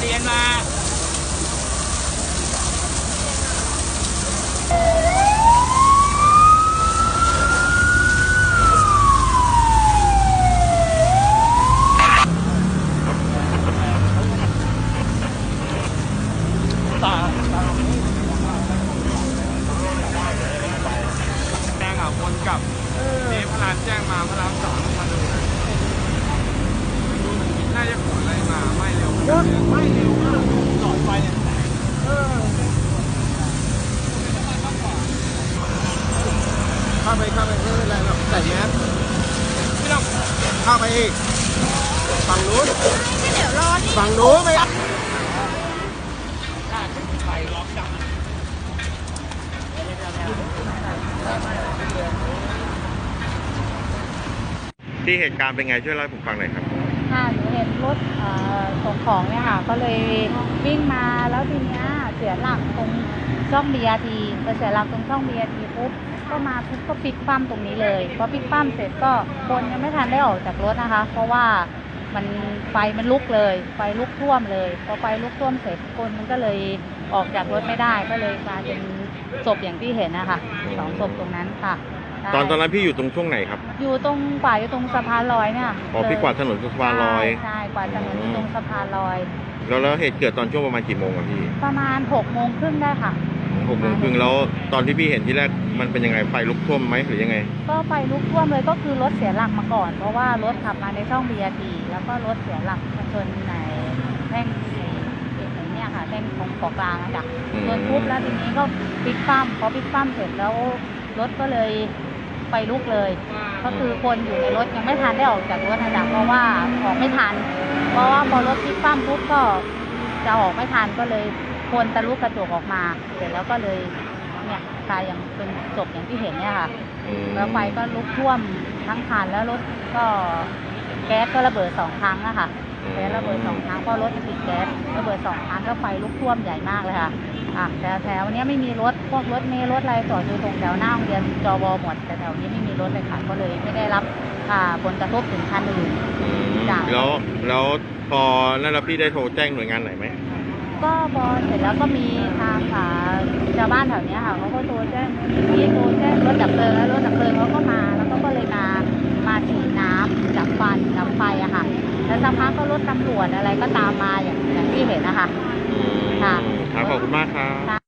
Đi em mà. ข้าไปข้าไปไม่เป็นไรหรอกใส่แมสไม่ต้องข้าไปอีกฝั่งนู้นเดี๋ยวรอที่ฝั่งนู้นไม่ที่เหตุการณ์เป็นไงช่วยเล่าให้ผมฟังหน่อยครับ ค่ะหนูเห็นรถเอ่อส่งของเนี่ยค่ะ ก็เลยวิ่งมาแล้วทีเนี้ยเสียหลักตรงช่อง BRT พอเสียหลักตรงช่อง BRT ปุ๊บ ก็มาปุ๊บก็พลิกคว่ำตรงนี้เลยพอพลิกคว่ำเสร็จก็คนยังไม่ทันได้ออกจากรถนะคะ เพราะว่ามันไฟมันลุกเลย ไฟลุกท่วมเลย พอไฟลุกท่วมเสร็จคนมันก็เลยออกจากรถไม่ได้ ก็เลยกลายเป็นศพอย่างที่เห็นนะคะสองศพตรงนั้นค่ะใช่ตอนตอนนั้นพี่อยู่ตรงช่วงไหนครับ อยู่ตรงกว่าอยู่ตรงสะพานลอยเนี่ยอ๋อพี่กวาดถนนสะพานลอยใช่ใช่กวาดถนนอยู่ตรงสะพานลอย แล้วแล้วเหตุเกิดตอนช่วงประมาณกี่โมงอะพี่ ประมาณหกโมงครึ่งได้ค่ะ หกโมงครึ่งแล้วตอนที่พี่เห็นที่แรกมันเป็นยังไงไฟลุกท่วมไหมหรือยังไง ก็ไฟลุกท่วมเลยก็คือรถเสียหลักมาก่อน เพราะว่ารถขับมาในช่อง BRT แล้วก็รถเสียหลักมาชนในแท่งไอ้ไอ้เนี่ยค่ะแท่งของเกาะกลางอะจ้ะอืม ชนปุ๊บแล้วทีนี้ก็พลิกคว่ำพอพลิกคว่ำเสร็จแล้วรถก็เลยไฟลุกเลย ก็คือคนอยู่ในรถยังไม่ทันได้ออกจากรถนะจ๊ะเพราะว่าออกไม่ทัน เพราะว่าพอรถพลิกคว่ำปุ๊บก็จะออกไม่ทันก็เลย คนตะลุกกระจกออกมา เสร็จแล้วก็เลยเนี่ยกลายอย่างเป็นศพอย่างที่เห็นเนี่ยค่ะอืมแล้วไฟก็ลุกท่วมทั้งคันแล้วรถก็แก๊สก็ระเบิดสองครั้งอะค่ะแก๊สระเบิดสองครั้งเพราะรถติดแก๊สระเบิดสองครั้งก็ไฟลุกท่วมใหญ่มากเลยค่ะอะแต่แถวเนี้ยไม่มีรถพวกรถเมล์รถอะไรจอดอยู่ตรงแถวหน้าโรงเรียนจวหมดแต่แถวนี้ไม่มีรถเลยค่ะก็เลยไม่ได้รับอ่าผลกระทบถึงคันอื่นอืมจ้ะแล้วแล้วพอนั่นแล้วพี่ได้โทรแจ้งหน่วยงานไหนไหม ก็พอเสร็จแล้วก็มีทางอ่าชาวบ้านแถวเนี้ยค่ะเขาก็โทรแจ้งมีโทรแจ้งรถดับเพลิงแล้วรถดับเพลิงเขาก็มาแล้วก็ก็เลยมามาฉีดน้ำดับฟันดับไฟอะค่ะ แล้วสักพักก็รถตำรวจอะไรก็ตามมาอย่างอย่างที่เห็นนะคะอืมค่ะครับขอบคุณมากครับค่ะ